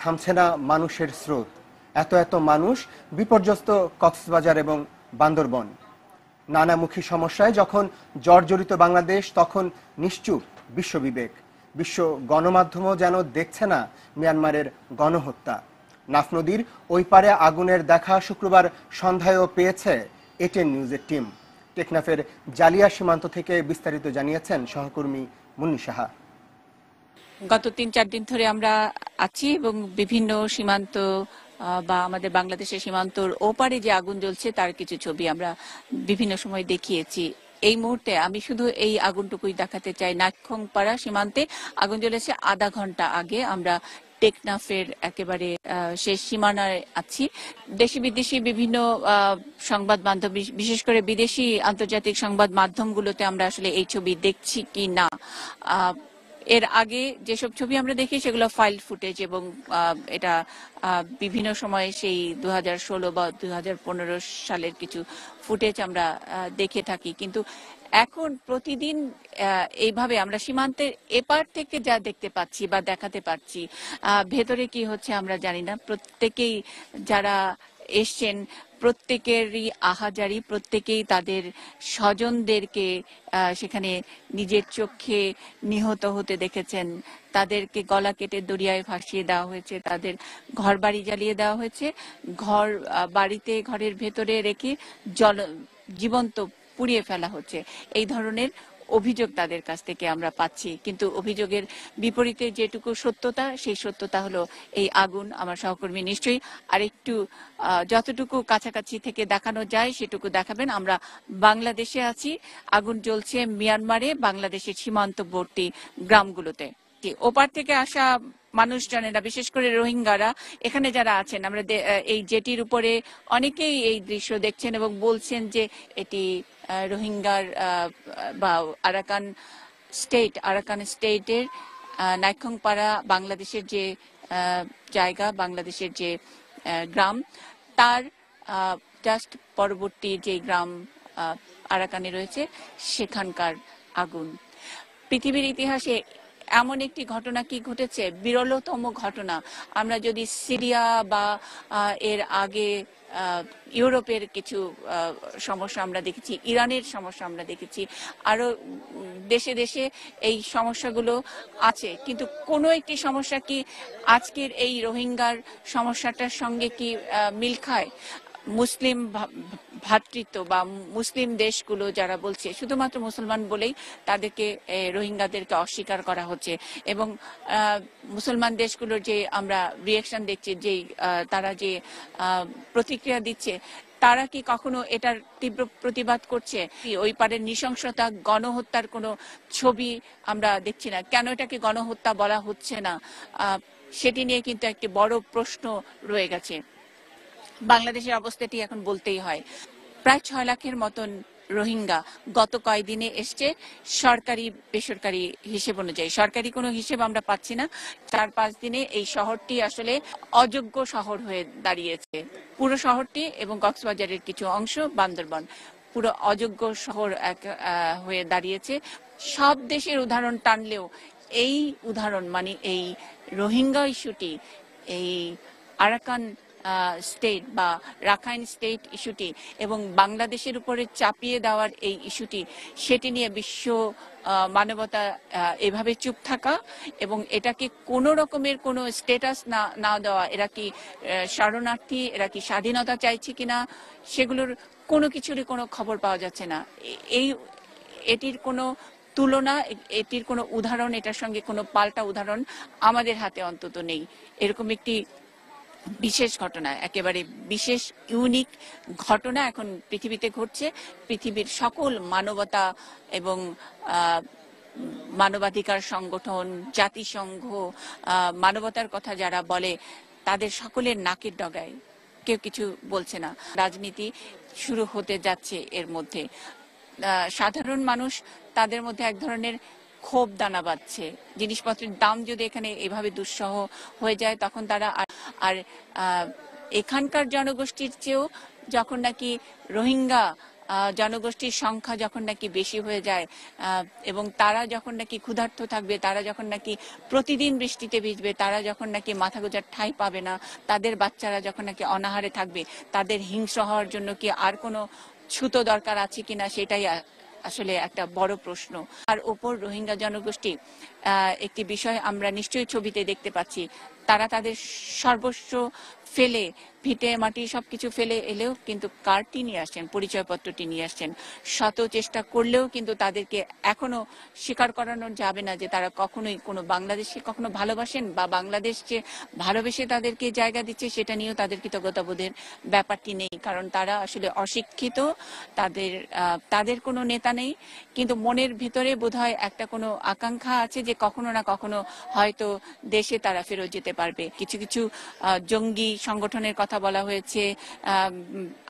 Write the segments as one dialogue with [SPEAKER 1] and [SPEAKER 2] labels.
[SPEAKER 1] থামছে না মানুষের স্রোত। এত এত মানুষ বিপর্যস্ত কক্সবাজার এবং বান্দরবন। নানামুখী সমস্যায় যখন জর্জরিত বাংলাদেশ, তখন নিশ্চুপ বিশ্ববিবেক। বিশ্ব গণমাধ্যমও যেন দেখছে না মিয়ানমারের গণহত্যা। নাফ নদীর ওই পারে আগুনের দেখা শুক্রবার সন্ধ্যায়ও পেয়েছে এটেন নিউজের টিম। টেকনাফের জালিয়া সীমান্ত থেকে বিস্তারিত জানিয়েছেন সহকর্মী মুন্নি সাহা।
[SPEAKER 2] গত তিন, চার দিন ধরে আমরা আছি এবং বিভিন্ন সীমান্ত বা আমাদের বাংলাদেশের সীমান্তর ওপারে যে আগুন জ্বলছে তার কিছু ছবি আমরা বিভিন্ন সময় দেখিয়েছি। এই মুহূর্তে আমি শুধু এই আগুনটুকুই দেখাতে চাই। নাক্ষংপাড়া সীমান্তে আগুন জ্বলেছে আধা ঘণ্টা আগে। আমরা টেকনাফের একেবারে শেষ সীমানায় আছি। দেশি বিদেশি বিভিন্ন সংবাদ মাধ্যম বিশেষ করে বিদেশি আন্তর্জাতিক সংবাদ মাধ্যমগুলোতে আমরা আসলে এই ছবি দেখছি কি না। এর আগে যেসব ছবি আমরা দেখি সেগুলো ফাইল ফুটেজ এবং এটা বিভিন্ন সময়ে সেই দু বা দু সালের কিছু ফুটেজ আমরা দেখে থাকি। কিন্তু এখন প্রতিদিন এইভাবে আমরা সীমান্তের এপার থেকে যা দেখতে পাচ্ছি বা দেখাতে আহ, ভেতরে কি হচ্ছে আমরা জানি না। প্রত্যেকেই যারা এসছেন প্রত্যেকেরই আহাজারি, প্রত্যেকেই তাদের স্বজনদেরকে সেখানে নিজের চোখে নিহত হতে দেখেছেন। তাদেরকে গলা কেটে দরিয়ায় ভাসিয়ে দেওয়া হয়েছে, তাদের ঘর বাড়ি জ্বালিয়ে দেওয়া হয়েছে। ঘর বাড়িতে ঘরের ভেতরে রেখে জল, জীবন্ত পুড়িয়ে ফেলা হচ্ছে। এই ধরনের অভিযোগ তাদের কাছ থেকে আমরা পাচ্ছি। কিন্তু অভিযোগের বিপরীতে যেটুকু সত্যতা, সেই সত্যতা হলো এই আগুন। আমার সহকর্মী নিশ্চয়ই আরেকটু যতটুকু কাছাকাছি থেকে দেখানো যায় সেটুকু দেখাবেন। আমরা বাংলাদেশে আছি, আগুন জ্বলছে মিয়ানমারে, বাংলাদেশের সীমান্তবর্তী গ্রামগুলোতে। কি, ওপার থেকে আসা মানুষজনেরা বিশেষ করে রোহিঙ্গারা এখানে যারা আছেন আমরা এই জেটির উপরে অনেকেই এই দৃশ্য দেখছেন এবং বলছেন যে এটি রোহিঙ্গার বা আরাকান স্টেট আরাকান স্টেটের নাইখংপাড়া বাংলাদেশের যে জায়গা বাংলাদেশের যে গ্রাম তার জাস্ট পরবর্তী যে গ্রাম আরাকানে রয়েছে সেখানকার আগুন। পৃথিবীর ইতিহাসে এমন একটি ঘটনা কি ঘটেছে? বিরলতম ঘটনা। আমরা যদি সিরিয়া বা এর আগে ইউরোপের কিছু সমস্যা আমরা দেখেছি, ইরানের সমস্যা আমরা দেখেছি, আরও দেশে দেশে এই সমস্যাগুলো আছে। কিন্তু কোনো একটি সমস্যা কি আজকের এই রোহিঙ্গার সমস্যাটার সঙ্গে কি মিল খায়? মুসলিম ভ্রাতৃত্ব বা মুসলিম দেশগুলো যারা বলছে, শুধুমাত্র মুসলমান বলেই তাদেরকে রোহিঙ্গাদেরকে অস্বীকার করা হচ্ছে এবং মুসলমান দেশগুলোর যে আমরা রিয়েকশন দেখছি যে তারা যে প্রতিক্রিয়া দিচ্ছে, তারা কি কখনো এটার তীব্র প্রতিবাদ করছে? ওই পারের নৃশংসতা, গণহত্যার কোনো ছবি আমরা দেখছি না? কেন এটাকে গণহত্যা বলা হচ্ছে না? সেটি নিয়ে কিন্তু একটি বড় প্রশ্ন রয়ে গেছে। বাংলাদেশের অবস্থাটি এখন বলতেই হয়। প্রায় ছয় লাখের মতন রোহিঙ্গা গত কয়েকদিনে এসছে সরকারি, বেসরকারি হিসেব অনুযায়ী। সরকারি কোনো হিসেব আমরা পাচ্ছি না। চার পাঁচ দিনে এই শহরটি আসলে অযোগ্য শহর হয়ে দাঁড়িয়েছে। পুরো শহরটি এবং কক্সবাজারের কিছু অংশ বান্দরবন। পুরো অযোগ্য শহর এক হয়ে দাঁড়িয়েছে। সব দেশের উদাহরণ টানলেও এই উদাহরণ মানে এই রোহিঙ্গা ইস্যুটি, এই আরাকান স্টেট বা রাখাইন স্টেট ইস্যুটি এবং বাংলাদেশের উপরে চাপিয়ে দেওয়ার এই ইস্যুটি সেটি নিয়ে বিশ্ব মানবতা এভাবে চুপ থাকা এবং এটাকে কোনো রকমের কোনো স্টেটাস না না দেওয়া, এরা কি শরণার্থী, এরা কি স্বাধীনতা চাইছে কিনা, সেগুলোর কোনো কিছুরই কোনো খবর পাওয়া যাচ্ছে না। এই, এটির কোনো তুলনা, এটির কোনো উদাহরণ, এটার সঙ্গে কোনো পাল্টা উদাহরণ আমাদের হাতে অন্তত নেই। এরকম একটি বিশেষ ঘটনা, একেবারে বিশেষ, ইউনিক ঘটনা এখন পৃথিবীতে ঘটছে। পৃথিবীর সকল মানবতা এবং মানবাধিকার সংগঠন, জাতিসংঘ মানবতার কথা যারা বলে, তাদের সকলের নাকের ডগায়। কেউ কিছু বলছে না। রাজনীতি শুরু হতে যাচ্ছে এর মধ্যে। সাধারণ মানুষ তাদের মধ্যে এক ধরনের ক্ষোভ দানা বাঁধছে। জিনিসপত্রের দাম যদি এখানে এভাবে দুঃসহ হয়ে যায়, তখন তারা আর- এখানকার জনগোষ্ঠীর চেয়েও যখন নাকি রোহিঙ্গা জনগোষ্ঠীর সংখ্যা যখন নাকি বেশি হয়ে যায় এবং তারা যখন নাকি ক্ষুধার্ত থাকবে, তারা যখন নাকি প্রতিদিন বৃষ্টিতে ভিজবে, তারা যখন নাকি মাথা গোজার ঠাঁই পাবে না, তাদের বাচ্চারা যখন নাকি অনাহারে থাকবে, তাদের হিংস্র হওয়ার জন্য কি আর কোনো ছুতো দরকার আছে কিনা সেটাই আসলে একটা বড় প্রশ্ন। আর ওপর রোহিঙ্গা জনগোষ্ঠী একটি বিষয় আমরা নিশ্চয়ই ছবিতে দেখতে পাচ্ছি। তারা তাদের সর্বস্ব ফেলে, ভিটে, মাটি সবকিছু ফেলে এলেও কিন্তু কার্ডটি নিয়ে আসছেন, পরিচয়পত্রটি নিয়ে আসছেন। শত চেষ্টা করলেও কিন্তু তাদেরকে এখনও স্বীকার করানো যাবে না যে তারা কখনোই কোনো বাংলাদেশকে কখনো ভালোবাসেন বা বাংলাদেশ যে ভালোবেসে তাদেরকে জায়গা দিচ্ছে সেটা নিয়েও তাদের কৃতজ্ঞতাবোধের ব্যাপারটি নেই। কারণ তারা আসলে অশিক্ষিত, তাদের তাদের কোনো নেতা নেই। কিন্তু মনের ভিতরে বোধহয় একটা কোনো আকাঙ্ক্ষা আছে যে কখনো না কখনো হয়তো দেশে তারা ফেরত যেতে পারবে। কিছু কিছু জঙ্গি সংগঠনের কথা বলা হয়েছে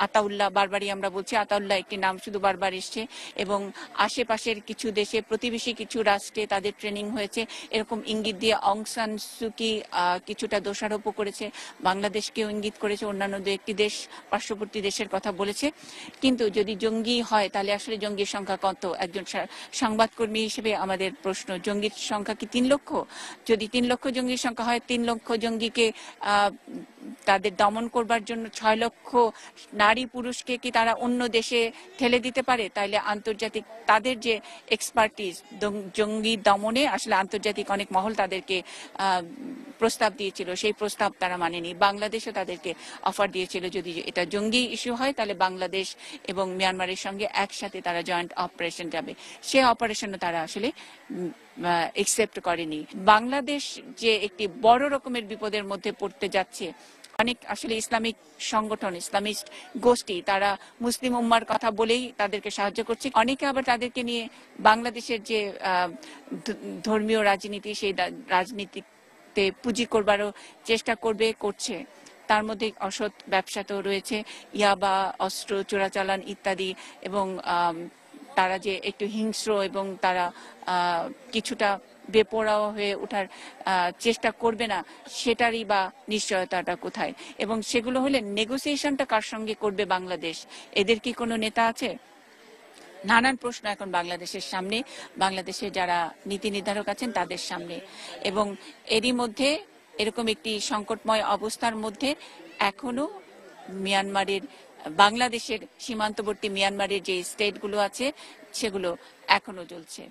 [SPEAKER 2] আতাউল্লাহ বারবারই আমরা বলছি, আতাউল্লাহ একটি নাম শুধু বারবার এসছে এবং আশেপাশের কিছু দেশে, প্রতিবেশী কিছু রাষ্ট্রে তাদের ট্রেনিং হয়েছে। এরকম ইঙ্গিত দিয়ে অং সান সুকি কিছুটা দোষারোপও করেছে। বাংলাদেশকেও ইঙ্গিত করেছে, অন্যান্য দু একটি দেশ, পার্শ্ববর্তী দেশের কথা বলেছে। কিন্তু যদি জঙ্গি হয়, তাহলে আসলে জঙ্গির সংখ্যা কত? একজন সংবাদকর্মী হিসেবে আমাদের প্রশ্ন, জঙ্গির সংখ্যা কি তিন লক্ষ? যদি তিন লক্ষ জঙ্গির সংখ্যা হয়, তিন লক্ষ জঙ্গিকে তাদের দমন করবার জন্য ছয় লক্ষ নারী পুরুষকে কি তারা অন্য দেশে ঠেলে দিতে পারে? তাইলে আন্তর্জাতিক তাদের যে এক্সপার্টিস জঙ্গি দমনে আসলে আন্তর্জাতিক অনেক মহল তাদেরকে প্রস্তাব দিয়েছিল। সেই প্রস্তাব তারা মানেনি। বাংলাদেশও তাদেরকে অফার দিয়েছিল যদি এটা জঙ্গি ইস্যু হয়, তাহলে বাংলাদেশ এবং মিয়ানমারের সঙ্গে একসাথে তারা জয়েন্ট অপারেশন যাবে। সে অপারেশনও তারা আসলে একসেপ্ট করেনি। বাংলাদেশ যে একটি বড় রকমের বিপদের মধ্যে পড়তে যাচ্ছে, অনেক আসলে ইসলামিক সংগঠন, ইসলামিস্ট গোষ্ঠী, তারা মুসলিম উম্মার কথা বলেই তাদেরকে সাহায্য করছে। অনেকে আবার তাদেরকে নিয়ে বাংলাদেশের যে ধর্মীয় রাজনীতি, সেই রাজনীতিতে পুঁজি করবারও চেষ্টা করবে, করছে। তার মধ্যে অসৎ ব্যবসা তো রয়েছে, ইয়াবা, অস্ত্র, চোরাচালান ইত্যাদি এবং তারা যে একটু হিংস্র এবং তারা কিছুটা বেপরাও হয়ে ওঠার চেষ্টা করবে না, সেটারই বা নিশ্চয়তাটা কোথায়? এবং সেগুলো হলে নেগোসিয়েশনটা কার সঙ্গে করবে বাংলাদেশ? এদের কি কোনো নেতা আছে? নানান প্রশ্ন এখন বাংলাদেশের সামনে। বাংলাদেশে যারা নীতি নির্ধারক আছেন তাদের সামনে। এবং এরই মধ্যে এরকম একটি সংকটময় অবস্থার মধ্যে এখনও মিয়ানমারের বাংলাদেশের সীমান্তবর্তী মিয়ানমারের যে স্টেটগুলো আছে সেগুলো এখনও চলছে।